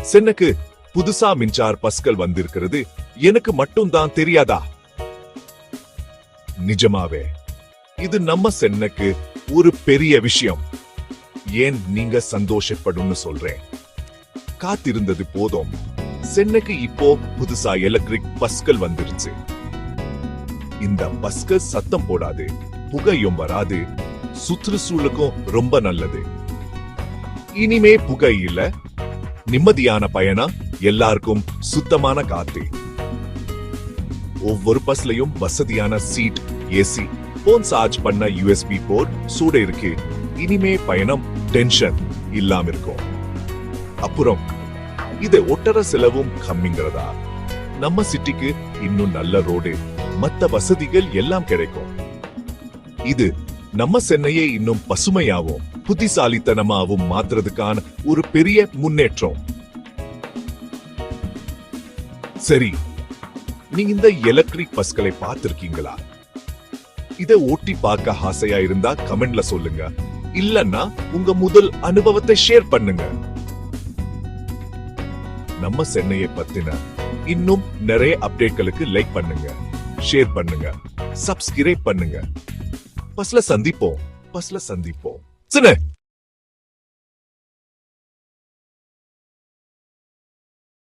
சென்னக்கு புதுசா மின்சார் பஸ்கள் வந்திருக்கிறது. எனக்கு மட்டும் தான் தெரியாதா? நிஜமாவே இது நம்ம சென்னைக்கு ஒரு பெரிய விஷயம். ஏன் நீங்க சந்தோஷப்படும்னு சொல்றேன். காத்திருந்தது போதும். சென்னைக்கு இப்போ புதுசா எலக்ட்ரிக் பஸ்கள் வந்துருச்சு. இந்த பஸ்கள் சத்தம் போடாது புகையும் வராது. சுற்றுச்சூழலுக்கும் ரொம்ப நல்லது. இனிமே புகை இல்ல நிம்மதியான பயணம் எல்லாருக்கும் சுத்தமான காத்து. ஒவ்வொரு பஸ்லயும் வசதியான சீட் ஏசி போன் சார்ஜ் பண்ண யூஎஸ்பி போர்ட் சூட இருக்கு. இனிமே பயணம் டென்ஷன் இல்லாம இருக்கும். அப்புறம் இது ஒட்டர செலவும் கம்மிங்கிறதா? நம்ம சிட்டிக்கு இன்னும் நல்ல ரோடு மத்த வசதிகள் எல்லாம் கிடைக்கும். இது நம்ம சென்னையை இன்னும் பசுமையாவும் புத்திசாலித்தனமாவும் மாத்துறதுக்கான ஒரு பெரிய முன்னேற்றம். சரி நீங்க இந்த எலக்ட்ரிக் பஸ்களை பார்த்திருக்கீங்களா? இதை ஓட்டி பார்க்க ஆசையா இருந்தா கமெண்ட்ல சொல்லுங்க. இல்லன்னா உங்க முதல் அனுபவத்தை ஷேர் பண்ணுங்க. நம்ம சென்னையை பத்தின இன்னும் நிறைய அப்டேட்களுக்கு லைக் பண்ணுங்க ஷேர் பண்ணுங்க சப்ஸ்கிரைப் பண்ணுங்க. பஸ்ல சந்திப்போம் பஸ்ல சந்திப்போம். 真的